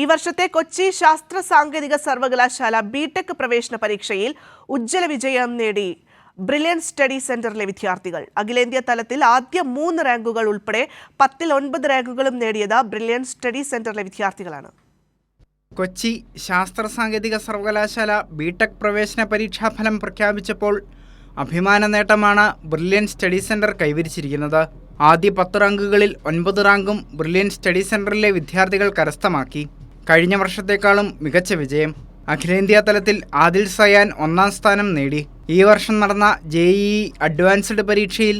ഈ വർഷത്തെ കൊച്ചി ശാസ്ത്ര സാങ്കേതിക സർവകലാശാല ബിടെക് പ്രവേശന പരീക്ഷയിൽ ഉജ്ജ്വല വിജയം നേടി. ബ്രില്യൻ സ്റ്റഡി സെന്ററിലെ വിദ്യാർത്ഥികൾ. അഖിലേന്ത്യാ തലത്തിൽ ആദ്യ മൂന്ന് റാങ്കുകൾ ഉൾപ്പെടെ പത്തിൽ ഒൻപത് റാങ്കുകളും നേടിയത് ബ്രില്യൻ സ്റ്റഡി സെന്ററിലെ വിദ്യാർത്ഥികളാണ്. കൊച്ചി ശാസ്ത്ര സാങ്കേതിക സർവകലാശാല ബിടെക് പ്രവേശന പരീക്ഷാഫലം പ്രഖ്യാപിച്ചപ്പോൾ അഭിമാന നേട്ടമാണ് ബ്രില്യൻ സ്റ്റഡി സെന്റർ കൈവരിച്ചിരിക്കുന്നത്. ആദ്യ പത്ത് റാങ്കുകളിൽ ഒൻപത് റാങ്കും ബ്രില്യൻ സ്റ്റഡി സെന്ററിലെ വിദ്യാർത്ഥികൾ കരസ്ഥമാക്കി. കഴിഞ്ഞ വർഷത്തേക്കാളും മികച്ച വിജയം. അഖിലേന്ത്യാ തലത്തിൽ ആദിൽ സയാൻ ഒന്നാം സ്ഥാനം നേടി. ഈ വർഷം നടന്ന ജെ ഇ അഡ്വാൻസ്ഡ് പരീക്ഷയിൽ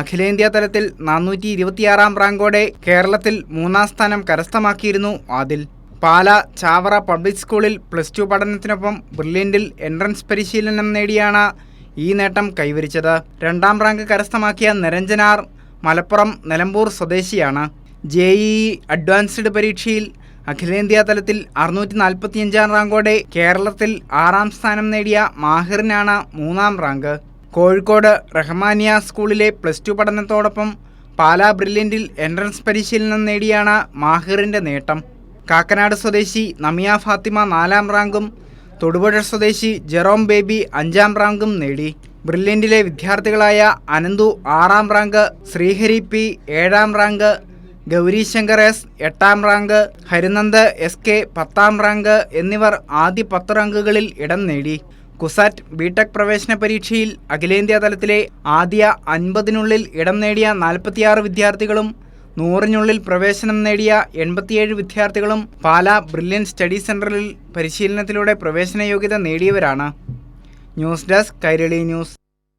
അഖിലേന്ത്യാ തലത്തിൽ നാനൂറ്റി ഇരുപത്തിയാറാം റാങ്കോടെ കേരളത്തിൽ മൂന്നാം സ്ഥാനം കരസ്ഥമാക്കിയിരുന്നു ആദിൽ. പാല ചാവറ പബ്ലിക് സ്കൂളിൽ പ്ലസ് ടു പഠനത്തിനൊപ്പം ബ്രില്യന്റിൽ എൻട്രൻസ് പരിശീലനം നേടിയാണ് ഈ നേട്ടം കൈവരിച്ചത്. രണ്ടാം റാങ്ക് കരസ്ഥമാക്കിയ നിരഞ്ജനാർ മലപ്പുറം നിലമ്പൂർ സ്വദേശിയാണ്. ജെ ഇ അഡ്വാൻസ്ഡ് പരീക്ഷയിൽ അഖിലേന്ത്യാ തലത്തിൽ അറുന്നൂറ്റി നാൽപ്പത്തിയഞ്ചാം റാങ്കോടെ കേരളത്തിൽ ആറാം സ്ഥാനം നേടിയ മാഹിറിനാണ് മൂന്നാം റാങ്ക്. കോഴിക്കോട് റഹ്മാനിയ സ്കൂളിലെ പ്ലസ് ടു പഠനത്തോടൊപ്പം പാലാ ബ്രില്യന്റിൽ എൻട്രൻസ് പരിശീലനം നേടിയാണ് മാഹിറിന്റെ നേട്ടം. കാക്കനാട് സ്വദേശി നമിയ ഫാത്തിമ നാലാം റാങ്കും തൊടുപുഴ സ്വദേശി ജെറോം ബേബി അഞ്ചാം റാങ്കും നേടി. ബ്രില്യന്റിലെ വിദ്യാർത്ഥികളായ അനന്തു ആറാം റാങ്ക് ശ്രീഹരി പി ഏഴാം റാങ്ക് ഗൗരി ശങ്കർ എസ് എട്ടാം റാങ്ക് ഹരിനന്ദ് എസ് കെ പത്താം റാങ്ക് എന്നിവർ ആദ്യ പത്ത് റാങ്കുകളിൽ ഇടം നേടി. കുസാറ്റ് ബിടെക് പ്രവേശന പരീക്ഷയിൽ അഖിലേന്ത്യാ തലത്തിലെ ആദ്യ അൻപതിനുള്ളിൽ ഇടം നേടിയ നാൽപ്പത്തിയാറ് വിദ്യാർത്ഥികളും നൂറിനുള്ളിൽ പ്രവേശനം നേടിയ എൺപത്തിയേഴ് വിദ്യാർത്ഥികളും പാലാ ബ്രില്യൻ സ്റ്റഡി സെന്ററിൽ പരിശീലനത്തിലൂടെ പ്രവേശന യോഗ്യത നേടിയവരാണ്. News desk Kairali news.